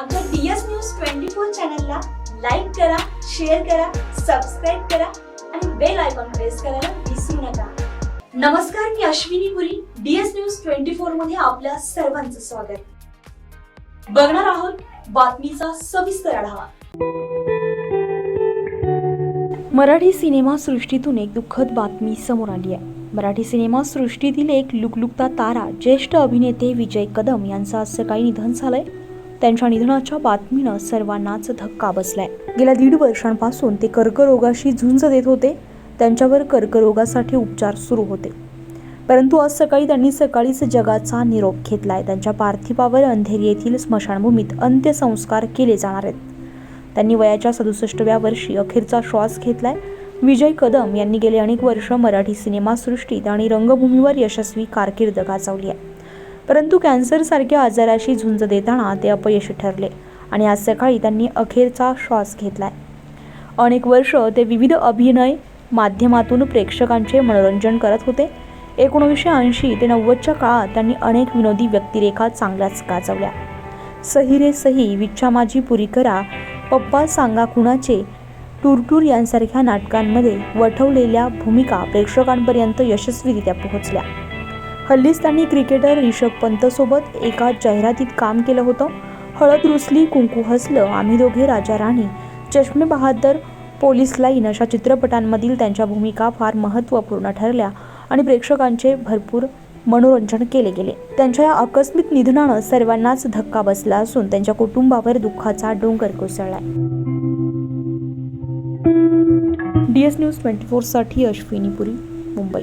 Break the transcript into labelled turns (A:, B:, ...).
A: आमच्या DS news twenty four चॅनलला like करा शेअर करा सबस्क्राईब करा आणि बेल आयकॉन प्रेस करायला विसरू नका. नमस्कार मी Ashwini Puri DS news twenty फोरमध्ये आपल्या सर्वांचं स्वागत. बघणार आहोत बातमीचा सविस्तर आढावा. मराठी सिनेमा सृष्टीतून एक दुःखद बातमी समोर आली आहे. मराठी सिनेमा सृष्टीतील एक लुकलुकता तारा ज्येष्ठ अभिनेते विजय कदम यांचं आज सकाळी निधन झालंय. त्यांच्या निधनाच्या बातमीनं सर्वांनाच धक्का बसलाय. गेल्या दीड वर्षांपासून ते कर्करोगाशी झुंज देत होते. त्यांच्यावर कर्करोगासाठी उपचार सुरू होते. परंतु आज सकाळी त्यांनी सकाळीच जगाचा निरोप घेतलाय. त्यांच्या पार्थिवावर अंधेरी येथील स्मशानभूमीत अंत्यसंस्कार केले जाणार आहेत. त्यांनी वयाच्या सदुसष्टव्या वर्षी अखेरचा श्वास घेतलाय. विजय कदम यांनी गेले अनेक वर्ष मराठी सिनेमासृष्टीत आणि रंगभूमीवर यशस्वी कारकीर्द गाजवली आहे. परंतु कॅन्सरसारख्या आजाराशी झुंज देताना ते अपयशी ठरले आणि आज सकाळी त्यांनी अखेरचा श्वास घेतलाय. अनेक वर्ष ते विविध अभिनय माध्यमातून प्रेक्षकांचे मनोरंजन करत होते. एकोणीसशे ऐंशी ते नव्वदच्या काळात त्यांनी अनेक विनोदी व्यक्तिरेखा चांगल्याच गाजवल्या. सही रे सही विच्छा माझी पुरी करा पप्पा सांगा कुणाचे? टूरटूर यांसारख्या नाटकांमध्ये वठवलेल्या भूमिका प्रेक्षकांपर्यंत यशस्वीरित्या पोहोचल्या. हल्लीच त्यांनी क्रिकेटर रिषभ पंतसोबत एका जाहिरातीत काम केलं होतं. हळद रुसली कुंकू हसलं आम्ही दोघे राजा राणी. चष्मे बहादर पोलीस लाईन अशा चित्रपटांमधील त्यांच्या भूमिका फार महत्त्वपूर्ण ठरल्या आणि प्रेक्षकांचे भरपूर मनोरंजन केले गेले. त्यांच्या या आकस्मिक निधनानं सर्वांनाच धक्का बसला असून त्यांच्या कुटुंबावर दुःखाचा डोंगर कोसळलाय. डी एस न्यूज ट्वेंटी फोरसाठी अश्विनी पुरी मुंबई.